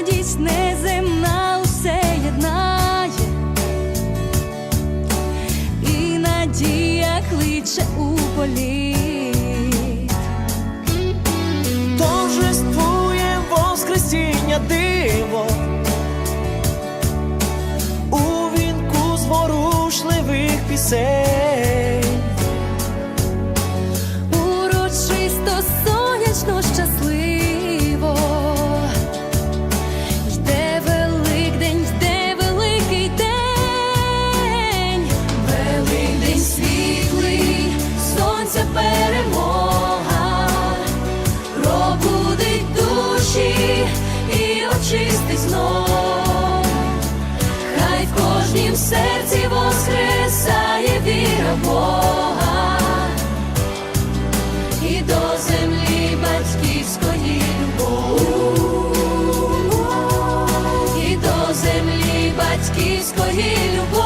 Радість неземна усе єднає, і надія кличе у політ. торжествує Воскресіння диво у вінку зворушливих пісень. Урочисто сонячно щасливо. Наближається перемога, пробудить душі і очистить знов, хай в кожнім серці воскресає віра Бога. І до землі батьківської любов, і до землі батьківської любов.